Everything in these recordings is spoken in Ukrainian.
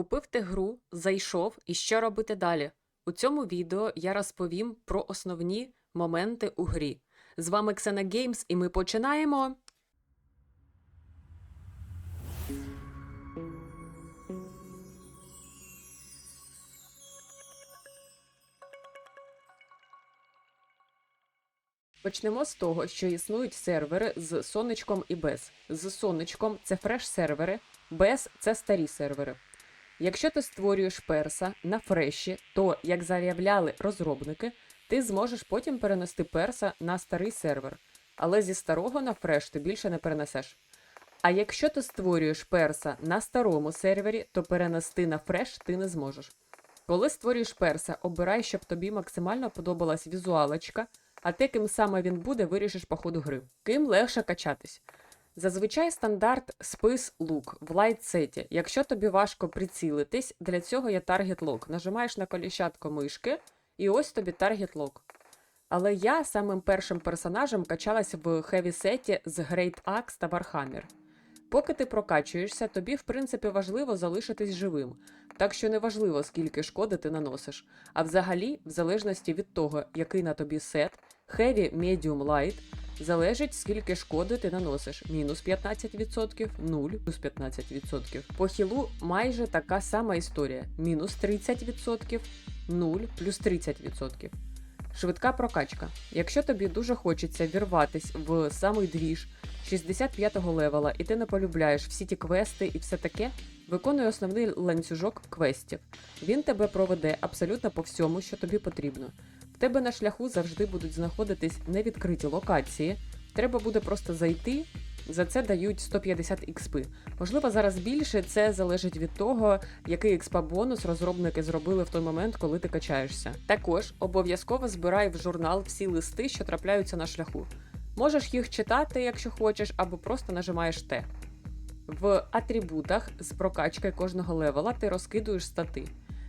Купив ти гру, зайшов і що робити далі? У цьому відео я розповім про основні моменти у грі. З вами Ксена Геймс, і ми починаємо. Почнемо з того, що існують сервери з сонечком і без. З сонечком це фреш-сервери, без це старі сервери. Якщо ти створюєш перса на фреші, то, як заявляли розробники, ти зможеш потім перенести перса на старий сервер, але зі старого на фреш ти більше не перенесеш. А якщо ти створюєш перса на старому сервері, то перенести на фреш ти не зможеш. Коли створюєш перса, обирай, щоб тобі максимально подобалась візуалочка, а те, ким саме він буде, вирішиш по ходу гри. Ким легше качатись. Зазвичай стандарт спис лук в лайтсеті. Якщо тобі важко прицілитись, для цього є таргет лок. Нажимаєш на коліщатко мишки, і ось тобі таргет лок. Але я самим першим персонажем качалась в хеві-сеті з Great Axe та Warhammer. Поки ти прокачуєшся, тобі в принципі важливо залишитись живим, так що не важливо, скільки шкоди ти наносиш. А взагалі, в залежності від того, який на тобі сет, Heavy, Medium, Light, залежить, скільки шкоди ти наносиш: мінус 15%, 0, плюс 15%. По хілу майже така сама історія: мінус 30%, 0, плюс 30%. Швидка прокачка. Якщо тобі дуже хочеться вірватись в самий двіж 65-го левела, і ти не полюбляєш всі ті квести і все таке, виконуй основний ланцюжок квестів. Він тебе проведе абсолютно по всьому, що тобі потрібно. Тебе на шляху завжди будуть знаходитись невідкриті локації. Треба буде просто зайти. За це дають 150 експи. Можливо, зараз більше це залежить від того, який експа бонус розробники зробили в той момент, коли ти качаєшся. Також обов'язково збирай в журнал всі листи, що трапляються на шляху. Можеш їх читати, якщо хочеш, або просто нажимаєш Т. В атрибутах з прокачки кожного левела ти розкидуєш стати.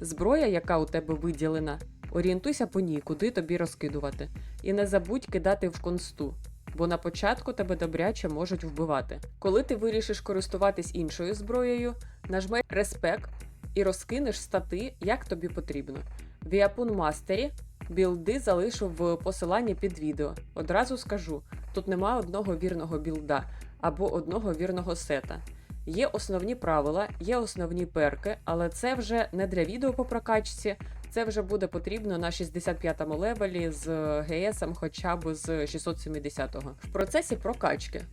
Зброя, яка у тебе виділена, орієнтуйся по ній, куди тобі розкидувати. І не забудь кидати в консту, бо на початку тебе добряче можуть вбивати. Коли ти вирішиш користуватись іншою зброєю, нажми респект і розкинеш стати, як тобі потрібно. В Япун Мастері білди залишу в посиланні під відео. Одразу скажу: тут нема одного вірного білда або одного вірного сета. Є основні правила, є основні перки, але це вже не для відео по прокачці. Це вже буде потрібно на 65-му левелі з ГСом хоча б з 670-го. В процесі прокачки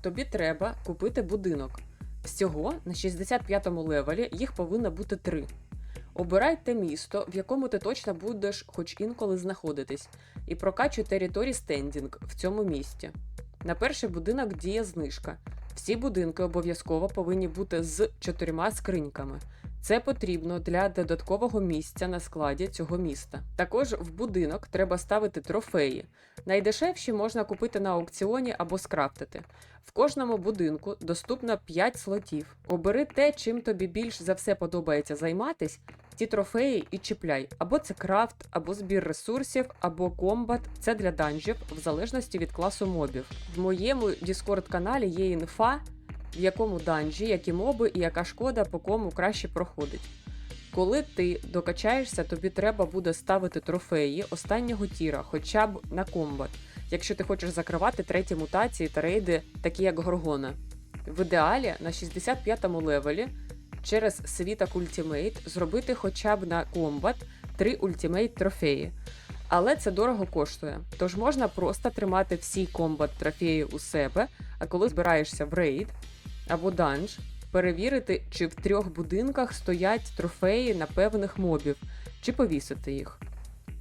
тобі треба купити будинок. Всього на 65-му левелі їх повинно бути три. Обирай те місто, в якому ти точно будеш хоч інколи знаходитись, і прокачуй територій стендінг в цьому місті. На перший будинок діє знижка. Всі будинки обов'язково повинні бути з чотирма скриньками. Це потрібно для додаткового місця на складі цього міста. Також в будинок треба ставити трофеї. Найдешевші можна купити на аукціоні або скрафтити. В кожному будинку доступно 5 слотів. Обери те, чим тобі більш за все подобається займатись, ті трофеї і чіпляй. Або це крафт, або збір ресурсів, або комбат. Це для данжів, в залежності від класу мобів. В моєму Discord каналі є інфа в якому данжі, які моби і яка шкода по кому краще проходить. Коли ти докачаєшся, тобі треба буде ставити трофеї останнього тіра, хоча б на комбат, якщо ти хочеш закривати треті мутації та рейди, такі як Горгона. В ідеалі на 65-му левелі через світак Ультімейт зробити хоча б на комбат 3 ультімейт трофеї. Але це дорого коштує. Тож можна просто тримати всі комбат трофеї у себе, а коли збираєшся в рейд, або данж, перевірити, чи в трьох будинках стоять трофеї на певних мобів, чи повісити їх.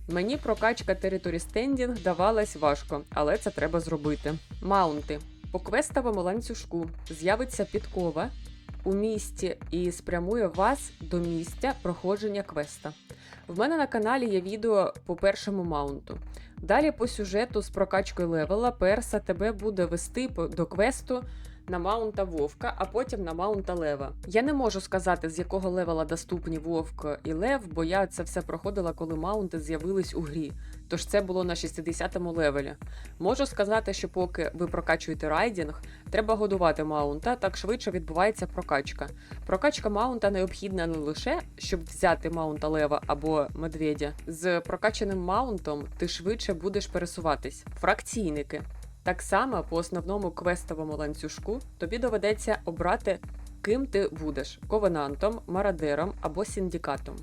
Мені прокачка територі стендінг давалась важко, але це треба зробити. Маунти. По квестовому ланцюжку з'явиться підкова у місті і спрямує вас до місця проходження квеста. В мене на каналі є відео по першому маунту. Далі по сюжету з прокачкою левела перса тебе буде вести до квесту на маунта Вовка, а потім на маунта Лева. Я не можу сказати, з якого левела доступні Вовк і Лев, бо я це все проходила, коли маунти з'явились у грі. Тож це було на 60-му левелі. Можу сказати, що поки ви прокачуєте райдінг, треба годувати маунта, так швидше відбувається прокачка. Прокачка маунта необхідна не лише, щоб взяти маунта лева або медведя. З прокачаним маунтом ти швидше будеш пересуватись. Фракційники. Так само по основному квестовому ланцюжку тобі доведеться обрати, ким ти будеш: ковенантом, марадером або синдикатом.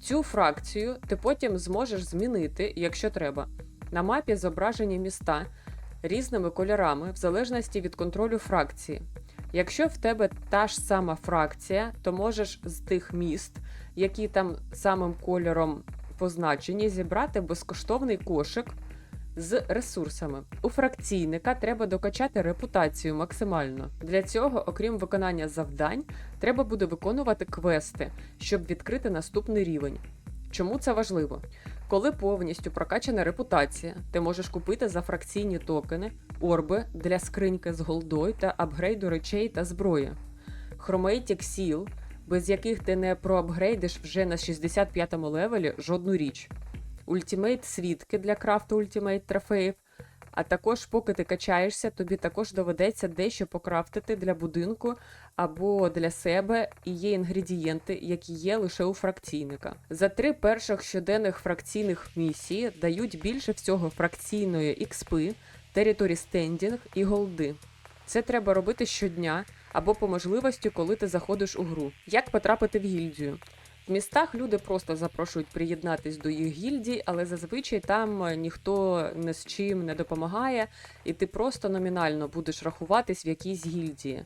Цю фракцію ти потім зможеш змінити, якщо треба. На мапі зображені міста різними кольорами в залежності від контролю фракції. Якщо в тебе та ж сама фракція, то можеш з тих міст, які там самим кольором позначені, зібрати безкоштовний кошик з ресурсами. У фракційника треба докачати репутацію максимально. Для цього, окрім виконання завдань, треба буде виконувати квести, щоб відкрити наступний рівень. Чому це важливо? Коли повністю прокачана репутація, ти можеш купити за фракційні токени, орби для скриньки з голдою та апгрейду речей та зброї. Chromatic Seal, без яких ти не проапгрейдиш вже на 65-му левелі жодну річ. Ультімейт свідки для крафту ультімейт трофеїв. А також, поки ти качаєшся, тобі також доведеться дещо покрафтити для будинку або для себе, і є інгредієнти, які є лише у фракційника. За три перших щоденних фракційних місії дають більше всього фракційної XP, територі стендінг і голди. Це треба робити щодня або по можливості, коли ти заходиш у гру. Як потрапити в гільдію? Містах люди просто запрошують приєднатись до їх гільдій, але зазвичай там е, ніхто не з чим не допомагає, і ти просто номінально будеш рахуватись в якійсь гільдії.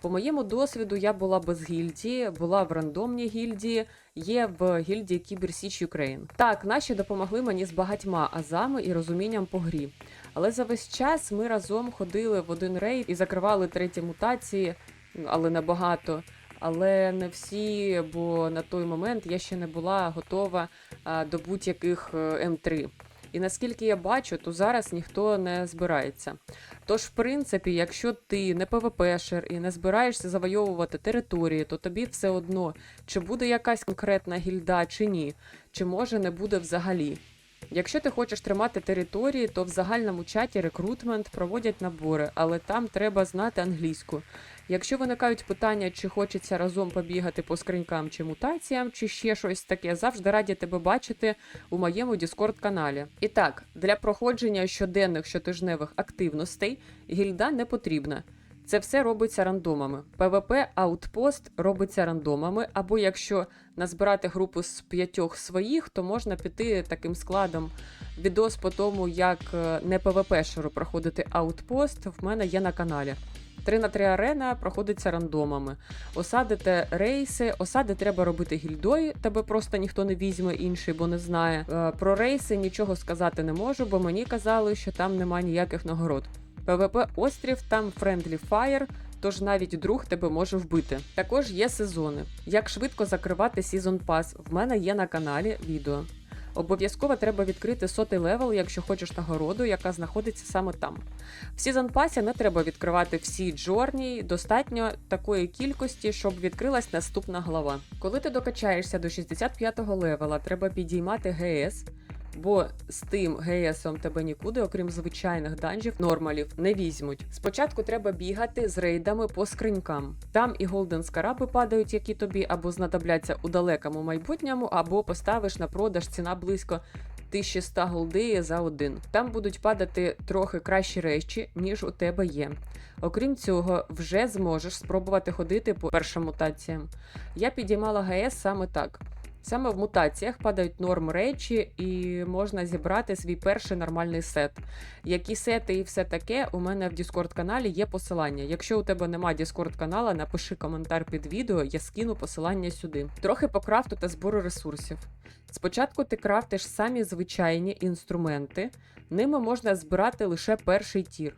По моєму досвіду, я була без гільдії, була в рандомній гільдії, є в гільдії Кіберсіч Юкрейн. Так, наші допомогли мені з багатьма азами і розумінням по грі. Але за весь час ми разом ходили в один рейд і закривали треті мутації, але набагато але не всі, бо на той момент я ще не була готова до будь-яких е, М3. І наскільки я бачу, то зараз ніхто не збирається. Тож, в принципі, якщо ти не ПВПшер і не збираєшся завойовувати території, то тобі все одно, чи буде якась конкретна гільда, чи ні, чи може не буде взагалі. Якщо ти хочеш тримати території, то в загальному чаті рекрутмент проводять набори, але там треба знати англійську. Якщо виникають питання, чи хочеться разом побігати по скринькам чи мутаціям, чи ще щось таке, завжди раді тебе бачити у моєму Discord каналі. І так, для проходження щоденних щотижневих активностей гільда не потрібна. Це все робиться рандомами. PvP Outpost робиться рандомами, або якщо назбирати групу з п'ятьох своїх, то можна піти таким складом. Відос по тому, як е, не PvP-шеру проходити Outpost, в мене є на каналі. 3 на 3 арена проходиться рандомами. Осадите рейси, осади треба робити гільдою, тебе просто ніхто не візьме інший, бо не знає. Е, про рейси нічого сказати не можу, бо мені казали, що там немає ніяких нагород. ПВП острів, там Friendly Fire, тож навіть друг тебе може вбити. Також є сезони. Як швидко закривати Season Pass, в мене є на каналі відео. Обов'язково треба відкрити сотий левел, якщо хочеш нагороду, яка знаходиться саме там. В Season Pass не треба відкривати всі джорні, достатньо такої кількості, щоб відкрилась наступна глава. Коли ти докачаєшся до 65-го левела, треба підіймати ГС бо з тим ГСом тебе нікуди, окрім звичайних данжів, нормалів, не візьмуть. Спочатку треба бігати з рейдами по скринькам. Там і голден скараби падають, які тобі або знадобляться у далекому майбутньому, або поставиш на продаж ціна близько. 1100 голдеї за один. Там будуть падати трохи кращі речі, ніж у тебе є. Окрім цього, вже зможеш спробувати ходити по першим мутаціям. Я підіймала ГС саме так. Саме в мутаціях падають норм речі, і можна зібрати свій перший нормальний сет. Які сети і все таке, у мене в Discord каналі є посилання. Якщо у тебе нема Discord канала, напиши коментар під відео, я скину посилання сюди. Трохи по крафту та збору ресурсів. Спочатку ти крафтиш самі звичайні інструменти, ними можна збирати лише перший тір.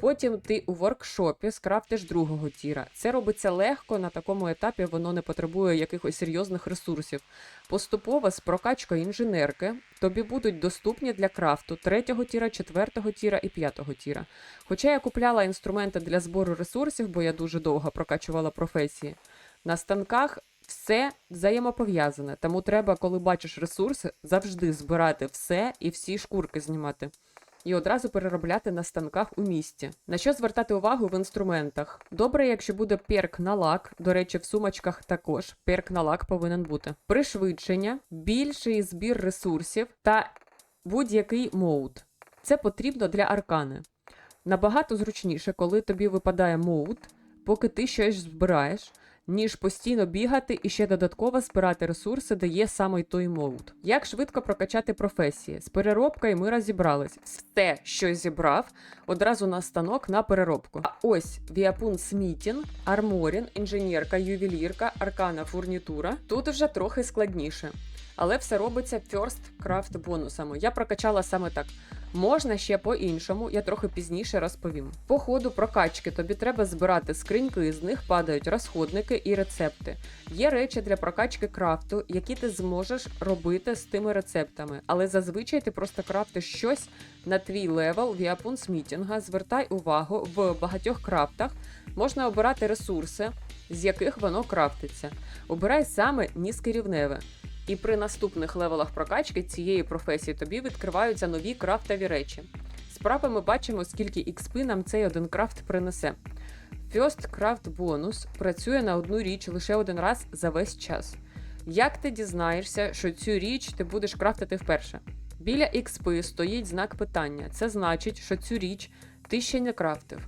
Потім ти у воркшопі скрафтиш другого тіра. Це робиться легко на такому етапі, воно не потребує якихось серйозних ресурсів. Поступово з прокачкою інженерки тобі будуть доступні для крафту третього тіра, четвертого тіра і п'ятого тіра. Хоча я купляла інструменти для збору ресурсів, бо я дуже довго прокачувала професії. На станках все взаємопов'язане, тому треба, коли бачиш ресурси, завжди збирати все і всі шкурки знімати. І одразу переробляти на станках у місті. На що звертати увагу в інструментах? Добре, якщо буде перк на лак, до речі, в сумочках також перк на лак повинен бути. Пришвидшення, більший збір ресурсів та будь-який моут. Це потрібно для аркани. Набагато зручніше, коли тобі випадає моут, поки ти щось збираєш, ніж постійно бігати і ще додатково збирати ресурси, де є саме той моут. Як швидко прокачати професії? З переробкою ми розібрались. Все, що зібрав, одразу на станок на переробку. А ось Віапун Смітін, Арморін, інженерка, ювелірка, аркана, фурнітура. Тут вже трохи складніше. Але все робиться First Craft бонусами. Я прокачала саме так. Можна ще по-іншому, я трохи пізніше розповім. По ходу прокачки тобі треба збирати скриньки, з них падають розходники і рецепти. Є речі для прокачки крафту, які ти зможеш робити з тими рецептами, але зазвичай ти просто крафтиш щось на твій левел Віапун Смітінга. Звертай увагу, в багатьох крафтах можна обирати ресурси, з яких воно крафтиться. Обирай саме низькорівневе. І при наступних левелах прокачки цієї професії тобі відкриваються нові крафтові речі. Справа ми бачимо, скільки XP нам цей один крафт принесе. First Craft бонус працює на одну річ лише один раз за весь час. Як ти дізнаєшся, що цю річ ти будеш крафтити вперше? Біля XP стоїть знак питання. Це значить, що цю річ ти ще не крафтив.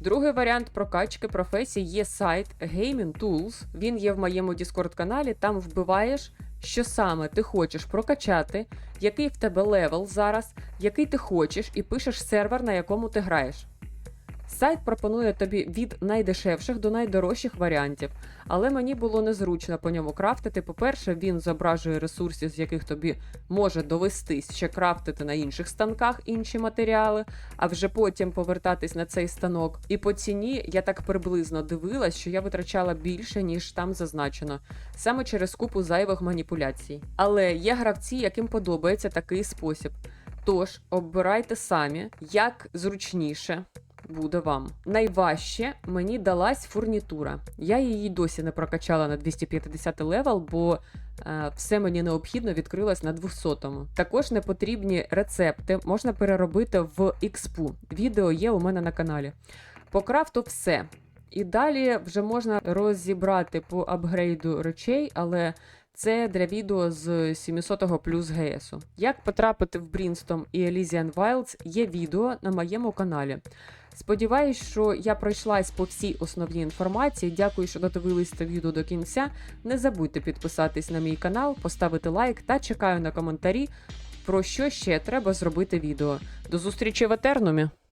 Другий варіант прокачки професій є сайт Gaming Tools. Він є в моєму Discord каналі. Там вбиваєш, що саме ти хочеш прокачати, який в тебе левел зараз, який ти хочеш, і пишеш сервер, на якому ти граєш. Сайт пропонує тобі від найдешевших до найдорожчих варіантів, але мені було незручно по ньому крафтити. По-перше, він зображує ресурси, з яких тобі може довестись ще крафтити на інших станках інші матеріали, а вже потім повертатись на цей станок. І по ціні я так приблизно дивилась, що я витрачала більше, ніж там зазначено, саме через купу зайвих маніпуляцій. Але є гравці, яким подобається такий спосіб. Тож обирайте самі, як зручніше буде вам. Найважче мені далась фурнітура. Я її досі не прокачала на 250 левел, бо е, все мені необхідно відкрилось на 200-му. Також не потрібні рецепти можна переробити в експу. Відео є у мене на каналі. По крафту все. І далі вже можна розібрати по апгрейду речей, але це для відео з 700 плюс ГСу. Як потрапити в Брінстом і Elysian Wilds є відео на моєму каналі. Сподіваюсь, що я пройшлась по всій основній інформації. Дякую, що додивились це відео до кінця. Не забудьте підписатись на мій канал, поставити лайк та чекаю на коментарі, про що ще треба зробити відео. До зустрічі в Етернумі!